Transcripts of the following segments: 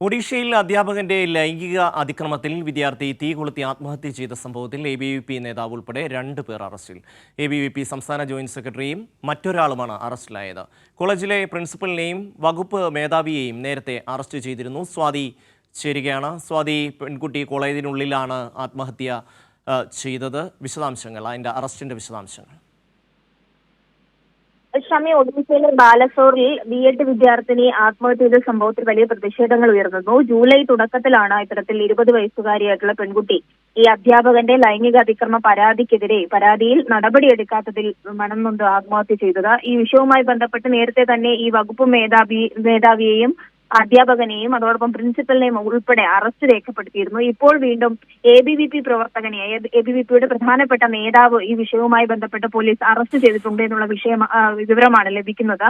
ഒഡീഷയിൽ അധ്യാപകന്റെ ലൈംഗിക അതിക്രമത്തിൽ വിദ്യാർത്ഥി തീ കൊളുത്തി ആത്മഹത്യ ചെയ്ത സംഭവത്തിൽ എ ബി വി പി നേതാവ് ഉൾപ്പെടെ രണ്ട് പേർ അറസ്റ്റിൽ. എ ബി വി പി സംസ്ഥാന ജോയിന്റ് സെക്രട്ടറിയും മറ്റൊരാളുമാണ് അറസ്റ്റിലായത്. കോളേജിലെ പ്രിൻസിപ്പലിനെയും വകുപ്പ് മേധാവിയെയും നേരത്തെ അറസ്റ്റ് ചെയ്തിരുന്നു. സ്വാതി ചേരുകയാണ്. സ്വാതി പെൺകുട്ടി കോളേജിനുള്ളിലാണ് ആത്മഹത്യ ചെയ്തത്. വിശദാംശങ്ങൾ അതിന്റെ അറസ്റ്റിന്റെ വിശദാംശങ്ങൾ. ഷമി ഒഡീഷയിലെ ബാലസോറിൽ ബി എഡ് വിദ്യാർത്ഥിനി ആത്മഹത്യ ചെയ്ത സംഭവത്തിൽ വലിയ പ്രതിഷേധങ്ങൾ ഉയർന്നു. ജൂലൈ തുടക്കത്തിലാണ് ഇത്തരത്തിൽ ഇരുപത് വയസ്സുകാരിയായിട്ടുള്ള പെൺകുട്ടി ഈ അധ്യാപകന്റെ ലൈംഗിക അതിക്രമ പരാതിക്കെതിരെ പരാതിയിൽ നടപടിയെടുക്കാത്തതിൽ മനംനൊന്ത് ആത്മഹത്യ ചെയ്തത്. ഈ വിഷയവുമായി ബന്ധപ്പെട്ട് നേരത്തെ തന്നെ ഈ വകുപ്പ് മേധാവി മേധാവിയെയും അധ്യാപകനെയും അതോടൊപ്പം പ്രിൻസിപ്പലിനെയും ഉൾപ്പെടെ അറസ്റ്റ് രേഖപ്പെടുത്തിയിരുന്നു. ഇപ്പോൾ വീണ്ടും എ ബി വി പി പ്രവർത്തകനെ എ ബി വി പിയുടെ പ്രധാനപ്പെട്ട നേതാവ് ഈ വിഷയവുമായി ബന്ധപ്പെട്ട് പോലീസ് അറസ്റ്റ് ചെയ്തിട്ടുണ്ട് എന്നുള്ള വിഷയം വിവരമാണ് ലഭിക്കുന്നത്.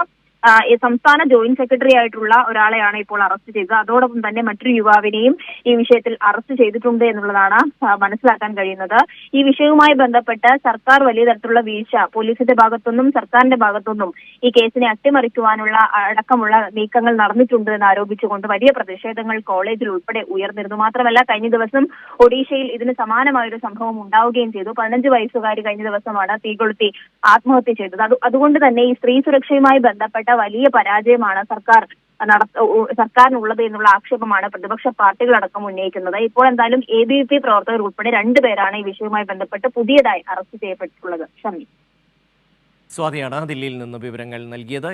സംസ്ഥാന ജോയിന്റ് സെക്രട്ടറി ആയിട്ടുള്ള ഒരാളെയാണ് ഇപ്പോൾ അറസ്റ്റ് ചെയ്തത്. അതോടൊപ്പം തന്നെ മറ്റൊരു യുവാവിനെയും ഈ വിഷയത്തിൽ അറസ്റ്റ് ചെയ്തിട്ടുണ്ട് എന്നുള്ളതാണ് മനസ്സിലാക്കാൻ കഴിയുന്നത്. ഈ വിഷയവുമായി ബന്ധപ്പെട്ട് സർക്കാർ വലിയ തരത്തിലുള്ള വീഴ്ച പോലീസിന്റെ ഭാഗത്തുനിന്നും സർക്കാരിന്റെ ഭാഗത്തുനിന്നും ഈ കേസിനെ അട്ടിമറിക്കുവാനുള്ള അടക്കമുള്ള നീക്കങ്ങൾ നടന്നിട്ടുണ്ട് എന്ന് ആരോപിച്ചുകൊണ്ട് വലിയ പ്രതിഷേധങ്ങൾ കോളേജിൽ ഉൾപ്പെടെ ഉയർന്നിരുന്നു. മാത്രമല്ല കഴിഞ്ഞ ദിവസം ഒഡീഷയിൽ ഇതിന് സമാനമായൊരു സംഭവം ഉണ്ടാവുകയും ചെയ്തു. പതിനഞ്ച് വയസ്സുകാരി കഴിഞ്ഞ ദിവസമാണ് തീകൊളുത്തി ആത്മഹത്യ ചെയ്തത്. അത് അതുകൊണ്ട് തന്നെ ഈ സ്ത്രീ സുരക്ഷയുമായി ബന്ധപ്പെട്ട വലിയ പരാജയമാണ് സർക്കാർ സർക്കാരിനുള്ളത് എന്നുള്ള ആക്ഷേപമാണ് പ്രതിപക്ഷ പാർട്ടികളടക്കം ഉന്നയിക്കുന്നത്. ഇപ്പോൾ എന്തായാലും എ ബി പി പ്രവർത്തകർ ഉൾപ്പെടെ രണ്ടുപേരാണ് ഈ വിഷയവുമായി ബന്ധപ്പെട്ട് പുതിയതായി അറസ്റ്റ് ചെയ്യപ്പെട്ടിട്ടുള്ളത്. ഷമി സ്വാതിയാണ് ദില്ലിയിൽ നിന്ന് വിവരങ്ങൾ നൽകിയത്.